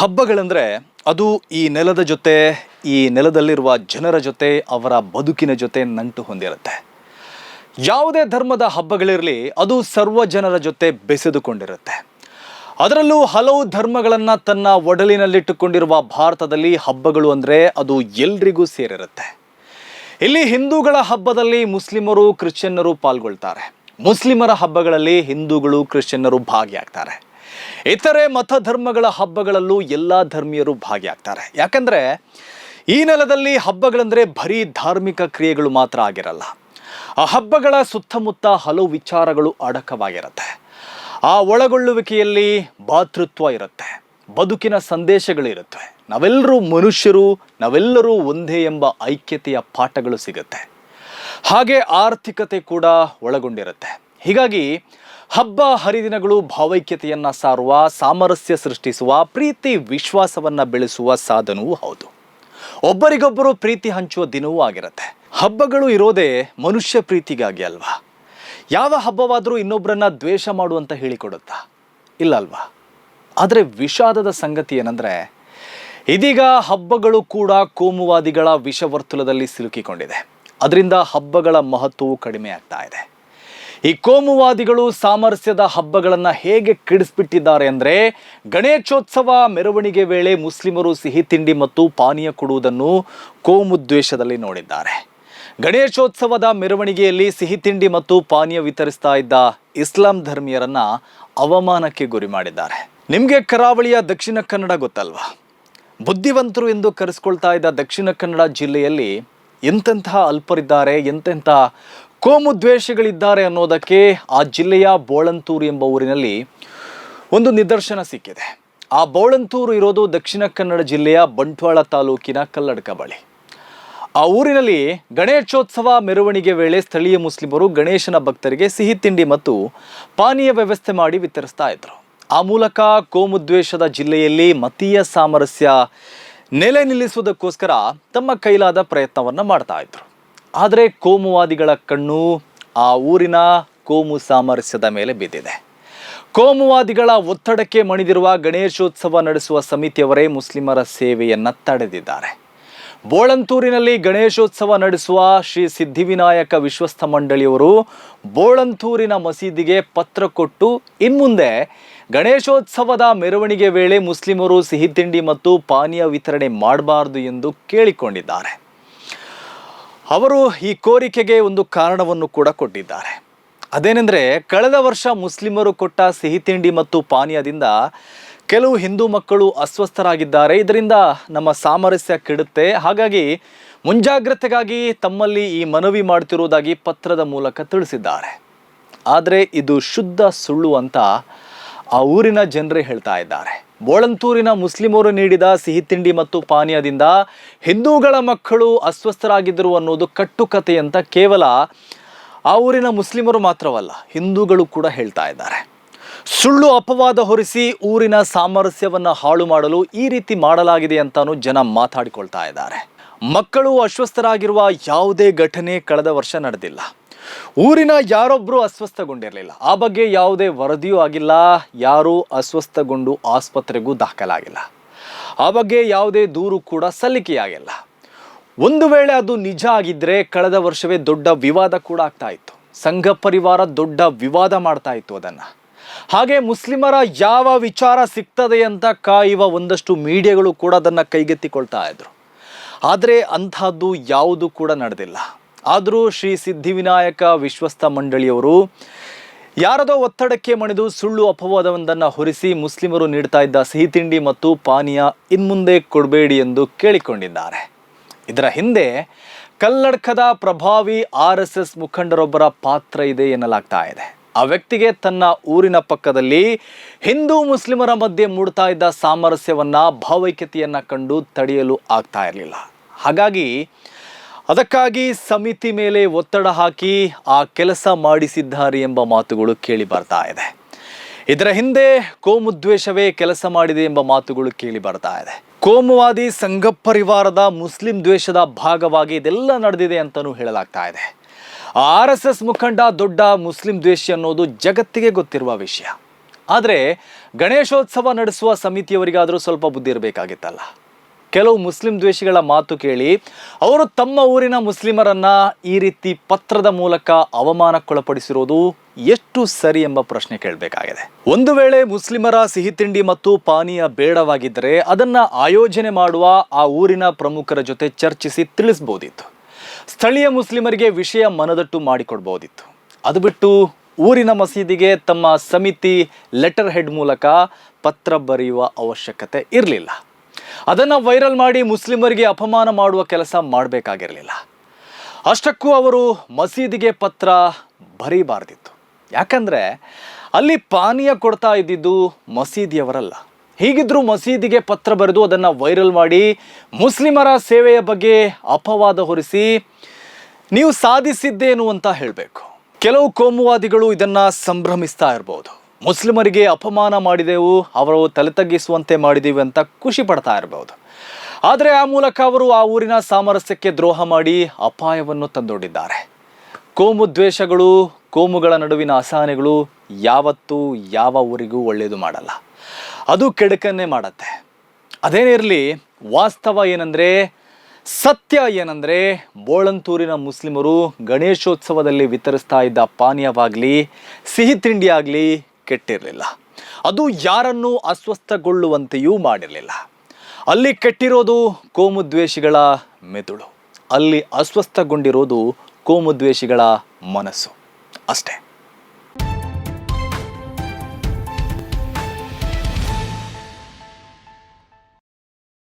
ಹಬ್ಬಗಳಂದರೆ ಅದು ಈ ನೆಲದ ಜೊತೆ, ಈ ನೆಲದಲ್ಲಿರುವ ಜನರ ಜೊತೆ, ಅವರ ಬದುಕಿನ ಜೊತೆ ನಂಟು ಹೊಂದಿರುತ್ತೆ. ಯಾವುದೇ ಧರ್ಮದ ಹಬ್ಬಗಳಿರಲಿ, ಅದು ಸರ್ವ ಜನರ ಜೊತೆ ಬೆಸೆದುಕೊಂಡಿರುತ್ತೆ. ಅದರಲ್ಲೂ ಹಲವು ಧರ್ಮಗಳನ್ನು ತನ್ನ ಒಡಲಿನಲ್ಲಿಟ್ಟುಕೊಂಡಿರುವ ಭಾರತದಲ್ಲಿ ಹಬ್ಬಗಳು ಅಂದರೆ ಅದು ಎಲ್ರಿಗೂ ಸೇರಿರುತ್ತೆ. ಇಲ್ಲಿ ಹಿಂದೂಗಳ ಹಬ್ಬದಲ್ಲಿ ಮುಸ್ಲಿಮರು, ಕ್ರಿಶ್ಚಿಯನ್ನರು ಪಾಲ್ಗೊಳ್ತಾರೆ. ಮುಸ್ಲಿಮರ ಹಬ್ಬಗಳಲ್ಲಿ ಹಿಂದೂಗಳು, ಕ್ರಿಶ್ಚಿಯನ್ನರು ಭಾಗಿಯಾಗ್ತಾರೆ. ಇತರೆ ಮತ ಧರ್ಮಗಳ ಹಬ್ಬಗಳಲ್ಲೂ ಎಲ್ಲ ಧರ್ಮೀಯರು ಭಾಗಿಯಾಗ್ತಾರೆ. ಯಾಕಂದ್ರೆ ಈ ನೆಲದಲ್ಲಿ ಹಬ್ಬಗಳಂದ್ರೆ ಬರೀ ಧಾರ್ಮಿಕ ಕ್ರಿಯೆಗಳು ಮಾತ್ರ ಆಗಿರಲ್ಲ. ಆ ಹಬ್ಬಗಳ ಸುತ್ತಮುತ್ತ ಹಲವು ವಿಚಾರಗಳು ಅಡಕವಾಗಿರುತ್ತೆ. ಆ ಒಳಗೊಳ್ಳುವಿಕೆಯಲ್ಲಿ ಭಾತೃತ್ವ ಇರುತ್ತೆ. ಬದುಕಿನ ಸಂದೇಶಗಳಿರುತ್ತವೆ ನಾವೆಲ್ಲರೂ ಮನುಷ್ಯರು, ನಾವೆಲ್ಲರೂ ಒಂದೇ ಎಂಬ ಐಕ್ಯತೆಯ ಪಾಠಗಳು ಸಿಗುತ್ತೆ. ಹಾಗೆ ಆರ್ಥಿಕತೆ ಕೂಡ ಒಳಗೊಂಡಿರುತ್ತೆ. ಹೀಗಾಗಿ ಹಬ್ಬ ಹರಿದಿನಗಳು ಭಾವೈಕ್ಯತೆಯನ್ನ ಸಾರುವ, ಸಾಮರಸ್ಯ ಸೃಷ್ಟಿಸುವ, ಪ್ರೀತಿ ವಿಶ್ವಾಸವನ್ನ ಬೆಳೆಸುವ ಸಾಧನವೂ ಹೌದು. ಒಬ್ಬರಿಗೊಬ್ಬರು ಪ್ರೀತಿ ಹಂಚುವ ದಿನವೂ ಆಗಿರುತ್ತೆ. ಹಬ್ಬಗಳು ಇರೋದೇ ಮನುಷ್ಯ ಪ್ರೀತಿಗಾಗಿ ಅಲ್ವಾ? ಯಾವ ಹಬ್ಬವಾದರೂ ಇನ್ನೊಬ್ಬರನ್ನ ದ್ವೇಷ ಮಾಡುವಂತ ಹೇಳಿಕೊಡುತ್ತಾ? ಇಲ್ಲ ಅಲ್ವಾ? ಆದರೆ ವಿಷಾದದ ಸಂಗತಿ ಏನಂದ್ರೆ, ಇದೀಗ ಹಬ್ಬಗಳು ಕೂಡ ಕೋಮುವಾದಿಗಳ ವಿಷವರ್ತುಲದಲ್ಲಿ ಸಿಲುಕಿಕೊಂಡಿದೆ. ಅದರಿಂದ ಹಬ್ಬಗಳ ಮಹತ್ವವು ಕಡಿಮೆ ಆಗ್ತಾ ಇದೆ. ಈ ಕೋಮುವಾದಿಗಳು ಸಾಮರಸ್ಯದ ಹಬ್ಬಗಳನ್ನು ಹೇಗೆ ಕಿಡಿಸ್ಬಿಟ್ಟಿದ್ದಾರೆ ಅಂದರೆ ಗಣೇಶೋತ್ಸವ ಮೆರವಣಿಗೆ ವೇಳೆ ಮುಸ್ಲಿಮರು ಸಿಹಿ ತಿಂಡಿ ಮತ್ತು ಪಾನೀಯ ಕೊಡುವುದನ್ನು ಕೋಮುದ್ವೇಷದಲ್ಲಿ ನೋಡಿದ್ದಾರೆ. ಗಣೇಶೋತ್ಸವದ ಮೆರವಣಿಗೆಯಲ್ಲಿ ಸಿಹಿ ತಿಂಡಿ ಮತ್ತು ಪಾನೀಯ ವಿತರಿಸ್ತಾ ಇದ್ದ ಇಸ್ಲಾಂ ಧರ್ಮೀಯರನ್ನ ಅವಮಾನಕ್ಕೆ ಗುರಿ ಮಾಡಿದ್ದಾರೆ. ನಿಮಗೆ ಕರಾವಳಿಯ ದಕ್ಷಿಣ ಕನ್ನಡ ಗೊತ್ತಲ್ವಾ? ಬುದ್ಧಿವಂತರು ಎಂದು ಕರೆಸ್ಕೊಳ್ತಾ ಇದ್ದ ದಕ್ಷಿಣ ಕನ್ನಡ ಜಿಲ್ಲೆಯಲ್ಲಿ ಎಂತೆಂತಹ ಅಲ್ಪರಿದ್ದಾರೆ ಎಂತೆಂಥ ಕೋಮು ದ್ವೇಷಗಳಿದ್ದಾರೆ ಅನ್ನೋದಕ್ಕೆ ಆ ಜಿಲ್ಲೆಯ ಬೋಳಂತೂರು ಎಂಬ ಊರಿನಲ್ಲಿ ಒಂದು ನಿದರ್ಶನ ಸಿಕ್ಕಿದೆ. ಆ ಬೋಳಂತೂರು ಇರೋದು ದಕ್ಷಿಣ ಕನ್ನಡ ಜಿಲ್ಲೆಯ ಬಂಟ್ವಾಳ ತಾಲೂಕಿನ ಕಲ್ಲಡ್ಕ ಬಳಿ. ಆ ಊರಿನಲ್ಲಿ ಗಣೇಶೋತ್ಸವ ಮೆರವಣಿಗೆ ವೇಳೆ ಸ್ಥಳೀಯ ಮುಸ್ಲಿಮರು ಗಣೇಶನ ಭಕ್ತರಿಗೆ ಸಿಹಿ ತಿಂಡಿ ಮತ್ತು ಪಾನೀಯ ವ್ಯವಸ್ಥೆ ಮಾಡಿ ವಿತರಿಸ್ತಾ ಇದ್ರು. ಆ ಮೂಲಕ ಕೋಮುದ್ವೇಷದ ಜಿಲ್ಲೆಯಲ್ಲಿ ಮತೀಯ ಸಾಮರಸ್ಯ ನೆಲೆ ನಿಲ್ಲಿಸುವುದಕ್ಕೋಸ್ಕರ ತಮ್ಮ ಕೈಲಾದ ಪ್ರಯತ್ನವನ್ನು ಮಾಡ್ತಾ ಇದ್ರು. ಆದರೆ ಕೋಮುವಾದಿಗಳ ಕಣ್ಣು ಆ ಊರಿನ ಕೋಮು ಸಾಮರಸ್ಯದ ಮೇಲೆ ಬಿದ್ದಿದೆ. ಕೋಮುವಾದಿಗಳ ಒತ್ತಡಕ್ಕೆ ಮಣಿದಿರುವ ಗಣೇಶೋತ್ಸವ ನಡೆಸುವ ಸಮಿತಿಯವರೇ ಮುಸ್ಲಿಮರ ಸೇವೆಯನ್ನು ತಡೆದಿದ್ದಾರೆ. ಬೋಳಂತೂರಿನಲ್ಲಿ ಗಣೇಶೋತ್ಸವ ನಡೆಸುವ ಶ್ರೀ ಸಿದ್ಧಿವಿನಾಯಕ ವಿಶ್ವಸ್ಥ ಮಂಡಳಿಯವರು ಬೋಳಂತೂರಿನ ಮಸೀದಿಗೆ ಪತ್ರ ಕೊಟ್ಟು ಇನ್ಮುಂದೆ ಗಣೇಶೋತ್ಸವದ ಮೆರವಣಿಗೆ ವೇಳೆ ಮುಸ್ಲಿಮರು ಸಿಹಿ ತಿಂಡಿ ಮತ್ತು ಪಾನೀಯ ವಿತರಣೆ ಮಾಡಬಾರದು ಎಂದು ಕೇಳಿಕೊಂಡಿದ್ದಾರೆ. ಅವರು ಈ ಕೋರಿಕೆಗೆ ಒಂದು ಕಾರಣವನ್ನು ಕೂಡ ಕೊಟ್ಟಿದ್ದಾರೆ. ಅದೇನೆಂದರೆ, ಕಳೆದ ವರ್ಷ ಮುಸ್ಲಿಮರು ಕೊಟ್ಟ ಸಿಹಿ ತಿಂಡಿ ಮತ್ತು ಪಾನೀಯದಿಂದ ಕೆಲವು ಹಿಂದೂ ಮಕ್ಕಳು ಅಸ್ವಸ್ಥರಾಗಿದ್ದಾರೆ. ಇದರಿಂದ ನಮ್ಮ ಸಾಮರಸ್ಯ ಕೆಡುತ್ತೆ. ಹಾಗಾಗಿ ಮುಂಜಾಗ್ರತೆಗಾಗಿ ತಮ್ಮಲ್ಲಿ ಈ ಮನವಿ ಮಾಡ್ತಿರುವುದಾಗಿ ಪತ್ರದ ಮೂಲಕ ತಿಳಿಸಿದ್ದಾರೆ. ಆದರೆ ಇದು ಶುದ್ಧ ಸುಳ್ಳು ಅಂತ ಆ ಊರಿನ ಜನರೇ ಹೇಳ್ತಾ ಇದ್ದಾರೆ. ಬೋಳಂತೂರಿನ ಮುಸ್ಲಿಮರು ನೀಡಿದ ಸಿಹಿ ತಿಂಡಿ ಮತ್ತು ಪಾನೀಯದಿಂದ ಹಿಂದೂಗಳ ಮಕ್ಕಳು ಅಸ್ವಸ್ಥರಾಗಿದ್ದರು ಅನ್ನೋದು ಕಟ್ಟುಕತೆ ಅಂತ ಕೇವಲ ಆ ಊರಿನ ಮುಸ್ಲಿಮರು ಮಾತ್ರವಲ್ಲ, ಹಿಂದೂಗಳು ಕೂಡ ಹೇಳ್ತಾ ಇದ್ದಾರೆ. ಸುಳ್ಳು ಅಪವಾದ ಹೊರಿಸಿ ಊರಿನ ಸಾಮರಸ್ಯವನ್ನು ಹಾಳು ಮಾಡಲು ಈ ರೀತಿ ಮಾಡಲಾಗಿದೆ ಅಂತಾನು ಜನ ಮಾತಾಡಿಕೊಳ್ತಾ ಇದ್ದಾರೆ. ಮಕ್ಕಳು ಅಸ್ವಸ್ಥರಾಗಿರುವ ಯಾವುದೇ ಘಟನೆ ಕಳೆದ ವರ್ಷ ನಡೆದಿಲ್ಲ. ಊರಿನ ಯಾರೊಬ್ಬರು ಅಸ್ವಸ್ಥಗೊಂಡಿರಲಿಲ್ಲ. ಆ ಬಗ್ಗೆ ಯಾವುದೇ ವರದಿಯೂ ಆಗಿಲ್ಲ. ಯಾರೂ ಅಸ್ವಸ್ಥಗೊಂಡು ಆಸ್ಪತ್ರೆಗೂ ದಾಖಲಾಗಿಲ್ಲ. ಆ ಬಗ್ಗೆ ಯಾವುದೇ ದೂರು ಕೂಡ ಸಲ್ಲಿಕೆಯಾಗಿಲ್ಲ. ಒಂದು ವೇಳೆ ಅದು ನಿಜ ಆಗಿದ್ರೆ ಕಳೆದ ವರ್ಷವೇ ದೊಡ್ಡ ವಿವಾದ ಕೂಡ ಆಗ್ತಾ ಇತ್ತು. ಸಂಘ ಪರಿವಾರ ದೊಡ್ಡ ವಿವಾದ ಮಾಡ್ತಾ ಇತ್ತು ಅದನ್ನು. ಹಾಗೆ ಮುಸ್ಲಿಮರ ಯಾವ ವಿಚಾರ ಸಿಗ್ತದೆ ಅಂತ ಕಾಯುವ ಒಂದಷ್ಟು ಮೀಡಿಯಾಗಳು ಕೂಡ ಅದನ್ನು ಕೈಗೆತ್ತಿಕೊಳ್ತಾ ಇದ್ರು. ಆದರೆ ಅಂತಹದ್ದು ಯಾವುದು ಕೂಡ ನಡೆದಿಲ್ಲ. ಆದರೂ ಶ್ರೀ ಸಿದ್ಧಿವಿನಾಯಕ ವಿಶ್ವಸ್ಥ ಮಂಡಳಿಯವರು ಯಾರದೋ ಒತ್ತಡಕ್ಕೆ ಮಣಿದು ಸುಳ್ಳು ಅಪವಾದವೊಂದನ್ನು ಹೊರಿಸಿ ಮುಸ್ಲಿಮರು ನೀಡ್ತಾ ಇದ್ದ ಸಿಹಿ ತಿಂಡಿ ಮತ್ತು ಪಾನೀಯ ಇನ್ಮುಂದೆ ಕೊಡಬೇಡಿ ಎಂದು ಕೇಳಿಕೊಂಡಿದ್ದಾರೆ. ಇದರ ಹಿಂದೆ ಕಲ್ಲಡ್ಕದ ಪ್ರಭಾವಿ ಆರ್ ಎಸ್ ಎಸ್ ಮುಖಂಡರೊಬ್ಬರ ಪಾತ್ರ ಇದೆ ಎನ್ನಲಾಗ್ತಾ ಇದೆ. ಆ ವ್ಯಕ್ತಿಗೆ ತನ್ನ ಊರಿನ ಪಕ್ಕದಲ್ಲಿ ಹಿಂದೂ ಮುಸ್ಲಿಮರ ಮಧ್ಯೆ ಮೂಡ್ತಾ ಇದ್ದ ಸಾಮರಸ್ಯವನ್ನು ಭಾವೈಕ್ಯತೆಯನ್ನು ಕಂಡು ತಡೆಯಲು ಆಗ್ತಾ ಇರಲಿಲ್ಲ. ಹಾಗಾಗಿ ಅದಕ್ಕಾಗಿ ಸಮಿತಿ ಮೇಲೆ ಒತ್ತಡ ಹಾಕಿ ಆ ಕೆಲಸ ಮಾಡಿಸಿದ್ದಾರೆ ಎಂಬ ಮಾತುಗಳು ಕೇಳಿ ಬರ್ತಾ ಇದೆ. ಇದರ ಹಿಂದೆ ಕೋಮುದ್ವೇಷವೇ ಕೆಲಸ ಮಾಡಿದೆ ಎಂಬ ಮಾತುಗಳು ಕೇಳಿ ಬರ್ತಾ ಇದೆ. ಕೋಮುವಾದಿ ಸಂಘ ಪರಿವಾರದ ಮುಸ್ಲಿಂ ದ್ವೇಷದ ಭಾಗವಾಗಿ ಇದೆಲ್ಲ ನಡೆದಿದೆ ಅಂತಲೂ ಹೇಳಲಾಗ್ತಾ ಇದೆ. ಆರ್ ಎಸ್ ಎಸ್ ಮುಖಂಡ ದೊಡ್ಡ ಮುಸ್ಲಿಂ ದ್ವೇಷಿ ಅನ್ನೋದು ಜಗತ್ತಿಗೆ ಗೊತ್ತಿರುವ ವಿಷಯ. ಆದರೆ ಗಣೇಶೋತ್ಸವ ನಡೆಸುವ ಸಮಿತಿಯವರಿಗಾದರೂ ಸ್ವಲ್ಪ ಬುದ್ಧಿ ಇರಬೇಕಾಗಿತ್ತಲ್ಲ. ಕೆಲವು ಮುಸ್ಲಿಂ ದ್ವೇಷಿಗಳ ಮಾತು ಕೇಳಿ, ಅವರು ತಮ್ಮ ಊರಿನ ಮುಸ್ಲಿಮರನ್ನ ಈ ರೀತಿ ಪತ್ರದ ಮೂಲಕ ಅವಮಾನಕ್ಕೊಳಪಡಿಸಿರೋದು ಎಷ್ಟು ಸರಿ ಎಂಬ ಪ್ರಶ್ನೆ ಕೇಳಬೇಕಾಗಿದೆ. ಒಂದು ವೇಳೆ ಮುಸ್ಲಿಮರ ಸಿಹಿ ತಿಂಡಿ ಮತ್ತು ಪಾನೀಯ ಬೇಡವಾಗಿದ್ದರೆ ಅದನ್ನ ಆಯೋಜನೆ ಮಾಡುವ ಆ ಊರಿನ ಪ್ರಮುಖರ ಜೊತೆ ಚರ್ಚಿಸಿ ತಿಳಿಸ್ಬೋದಿತ್ತು. ಸ್ಥಳೀಯ ಮುಸ್ಲಿಮರಿಗೆ ವಿಷಯ ಮನದಟ್ಟು ಮಾಡಿಕೊಡ್ಬೋದಿತ್ತು. ಅದು ಬಿಟ್ಟು ಊರಿನ ಮಸೀದಿಗೆ ತಮ್ಮ ಸಮಿತಿ ಲೆಟರ್ ಹೆಡ್ ಮೂಲಕ ಪತ್ರ ಬರೆಯುವ ಅವಶ್ಯಕತೆ ಇರಲಿಲ್ಲ. ಅದನ್ನು ವೈರಲ್ ಮಾಡಿ ಮುಸ್ಲಿಮರಿಗೆ ಅಪಮಾನ ಮಾಡುವ ಕೆಲಸ ಮಾಡಬೇಕಾಗಿರಲಿಲ್ಲ. ಅಷ್ಟಕ್ಕೂ ಅವರು ಮಸೀದಿಗೆ ಪತ್ರ ಬರೀಬಾರ್ದಿತ್ತು. ಯಾಕಂದರೆ ಅಲ್ಲಿ ಪಾನೀಯ ಕೊಡ್ತಾ ಇದ್ದಿದ್ದು ಮಸೀದಿಯವರಲ್ಲ. ಹೀಗಿದ್ರೂ ಮಸೀದಿಗೆ ಪತ್ರ ಬರೆದು ಅದನ್ನು ವೈರಲ್ ಮಾಡಿ ಮುಸ್ಲಿಮರ ಸೇವೆಯ ಬಗ್ಗೆ ಅಪವಾದ ಹೊರಿಸಿ ನೀವು ಸಾಧಿಸಿದ್ದೇನು ಅಂತ ಹೇಳಬೇಕು. ಕೆಲವು ಕೋಮುವಾದಿಗಳು ಇದನ್ನು ಸಂಭ್ರಮಿಸ್ತಾ ಇರಬಹುದು ಮುಸ್ಲಿಮರಿಗೆ ಅಪಮಾನ ಮಾಡಿದೆವು ಅವರು ತಲೆ ತಗ್ಗಿಸುವಂತೆ ಮಾಡಿದೀವಿ ಅಂತ ಖುಷಿ ಪಡ್ತಾ ಇರಬಹುದು ಆದರೆ ಆ ಮೂಲಕ ಅವರು ಆ ಊರಿನ ಸಾಮರಸ್ಯಕ್ಕೆ ದ್ರೋಹ ಮಾಡಿ ಅಪಾಯವನ್ನು ತಂದೊಡ್ಡಿದ್ದಾರೆ. ಕೋಮು ದ್ವೇಷಗಳು, ಕೋಮುಗಳ ನಡುವಿನ ಅಸಹನೆಗಳು ಯಾವತ್ತೂ ಯಾವ ಊರಿಗೂ ಒಳ್ಳೆಯದು ಮಾಡಲ್ಲ. ಅದು ಕೆಡಕನ್ನೇ ಮಾಡತ್ತೆ. ಅದೇನೇ ಇರಲಿ, ವಾಸ್ತವ ಏನಂದರೆ, ಸತ್ಯ ಏನಂದರೆ, ಬೋಳಂತೂರಿನ ಮುಸ್ಲಿಮರು ಗಣೇಶೋತ್ಸವದಲ್ಲಿ ವಿತರಿಸ್ತಾ ಇದ್ದ ಪಾನೀಯವಾಗಲಿ, ಸಿಹಿ ತಿಂಡಿಯಾಗಲಿ ಕೆಟ್ಟಿರಲಿಲ್ಲ. ಅದು ಯಾರನ್ನೂ ಅಸ್ವಸ್ಥಗೊಳ್ಳುವಂತೆಯೂ ಮಾಡಿರಲಿಲ್ಲ. ಅಲ್ಲಿ ಕೆಟ್ಟಿರೋದು ಕೋಮುದ್ವೇಷಿಗಳ ಮೆದುಳು. ಅಲ್ಲಿ ಅಸ್ವಸ್ಥಗೊಂಡಿರೋದು ಕೋಮುದ್ವೇಷಿಗಳ ಮನಸ್ಸು. ಅಷ್ಟೇ.